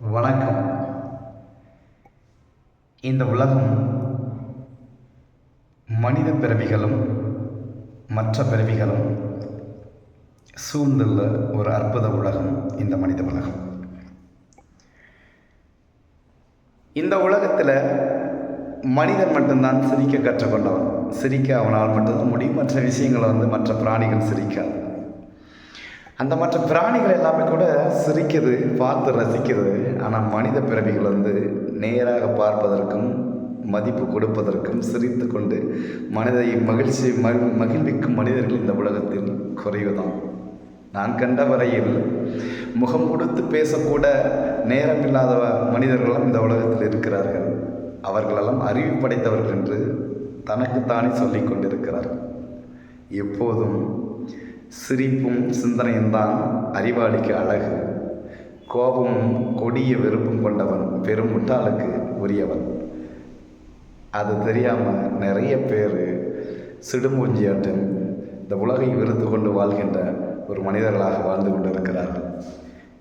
வணக்கம். இந்த உலகம் மனித பிறவிகளும் மற்ற பிறவிகளும் சூழ்ந்துள்ள ஒரு அற்புத உலகம் இந்த மனித உலகம். இந்த உலகத்தில் மனிதன் மட்டும்தான் சிரிக்க கற்றுக்கொண்டவன். சிரிக்க அவனால் மட்டும்தான் முடியும். மற்ற விஷயங்களை வந்து மற்ற பிராணிகள் சிரிக்காது. அந்த மற்ற பிராணிகள் எல்லாமே கூட சிரிக்குது பார்த்து ரசிக்குது. ஆனால் மனித பிறவிகள் வந்து நேராக பார்ப்பதற்கும் மதிப்பு கொடுப்பதற்கும் சிரித்து கொண்டு மனதை மகிழ்ச்சி மகி மகிழ்விக்கும் மனிதர்கள் இந்த உலகத்தில் குறைவுதான். நான் கண்ட வரையில் முகம் கொடுத்து பேசக்கூட நேரம் இல்லாத மனிதர்களும் இந்த உலகத்தில் இருக்கிறார்கள். அவர்களெல்லாம் அறிவு படைத்தவர்கள் என்று தனக்குத்தானே சொல்லிக் கொண்டிருக்கிறார்கள். எப்போதும் சிரிப்பும் சிந்தனையும் தான் அறிவாளிக்கு அழகு. கோபமும் கொடிய வெறுப்பும் கொண்டவன் பெரும் முட்டாளுக்கு உரியவன். அது தெரியாமல் நிறைய பேர் சிடுமூஞ்சியாட்டம் இந்த உலகை வெறுத்து கொண்டு வாழ்கின்ற ஒரு மனிதர்களாக வாழ்ந்து கொண்டு இருக்கிறார்கள்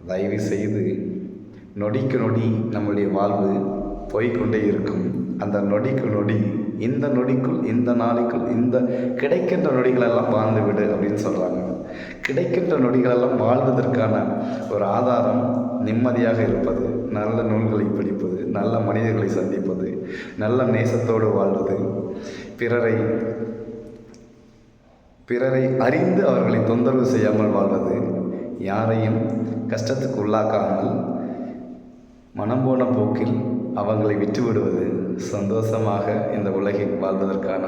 தயவு செய்து நொடிக்கு நொடி நம்முடைய வாழ்வு போய்கொண்டே இருக்கும். அந்த நொடிக்கு நொடி இந்த நொடிக்குள் இந்த நாளைக்குள் இந்த கிடைக்கின்ற நொடிகளெல்லாம் வாழ்ந்து விடு அப்படின்னு சொல்கிறாங்க கிடைக்கின்ற நொடிகளெல்லாம் வாழ்வதற்கான ஒரு ஆதாரம் நிம்மதியாக இருப்பது நல்ல நூல்களை படிப்பது நல்ல மனிதர்களை சந்திப்பது நல்ல நேசத்தோடு வாழ்வது பிறரை பிறரை அறிந்து அவர்களை தொந்தரவு செய்யாமல் வாழ்வது யாரையும் கஷ்டத்துக்கு உள்ளாக்காமல் மனம் போன போக்கில் அவங்களை விட்டுவிடுவது சந்தோஷமாக இந்த உலகில் வாழ்வதற்கான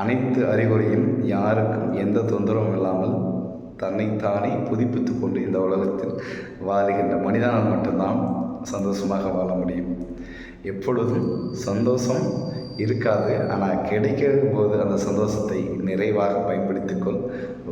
அனைத்து அறிகுறியும் யாருக்கும் எந்த தொந்தரவும் இல்லாமல் தன்னைத்தானே புதுப்பித்து கொண்டு இந்த உலகத்தில் வாழுகின்ற மனிதனால் மட்டும்தான் சந்தோஷமாக வாழ முடியும். எப்பொழுதும் சந்தோஷம் இருக்காது. ஆனால் கிடைக்கிற போது அந்த சந்தோஷத்தை நிறைவாக பயன்படுத்திக்கொள்.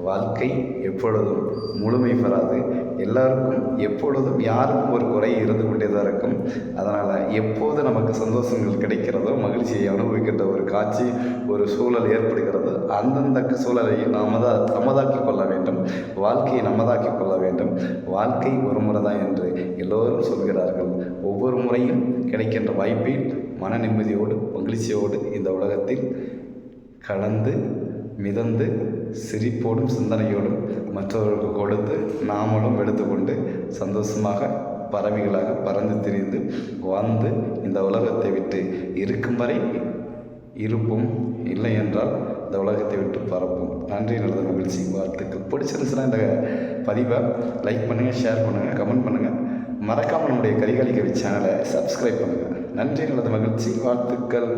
வாழ்க்கை எப்பொழுதும் முழுமை பெறாது. எல்லாருக்கும் எப்பொழுதும் யாருக்கும் ஒரு குறை இருந்து கொண்டே தான் இருக்கும். அதனால் எப்போது நமக்கு சந்தோஷங்கள் கிடைக்கிறதோ மகிழ்ச்சியை அனுபவிக்கின்ற ஒரு காட்சி ஒரு சூழல் ஏற்படுகிறது அந்தந்த சூழலை நாம தான் நமதாக்கி கொள்ள வேண்டும். வாழ்க்கையை நமதாக்கி கொள்ள வேண்டும். வாழ்க்கை ஒரு முறை தான் என்று எல்லோரும் சொல்கிறார்கள். ஒவ்வொரு முறையும் கிடைக்கின்ற வாய்ப்பில் மன நிம்மதியோடு மகிழ்ச்சியோடு இந்த உலகத்தில் கலந்து மிதந்து சிரிப்போடும் சிந்தனையோடும் மற்றவர்களுக்கு கொடுத்து நாமளும் எடுத்துக்கொண்டு சந்தோஷமாக பறவைகளாக பறந்து திரிந்து வாழ்ந்து இந்த உலகத்தை விட்டு இருக்கும் வரை இருப்போம். இல்லை என்றால் இந்த உலகத்தை விட்டு பரப்போம். நன்றி நல்லத மகிழ்ச்சி வாழ்த்துக்கள். பிடிச்சிருந்துச்சுன்னா இந்த பதிவை லைக் பண்ணுங்கள் ஷேர் பண்ணுங்கள் கமெண்ட் பண்ணுங்கள் மறக்காமல் நம்முடைய கரிகாலிக்கவி சேனலை சப்ஸ்கிரைப் பண்ணுங்கள் நன்றி நல்லது மகிழ்ச்சி வாழ்த்துக்கள்.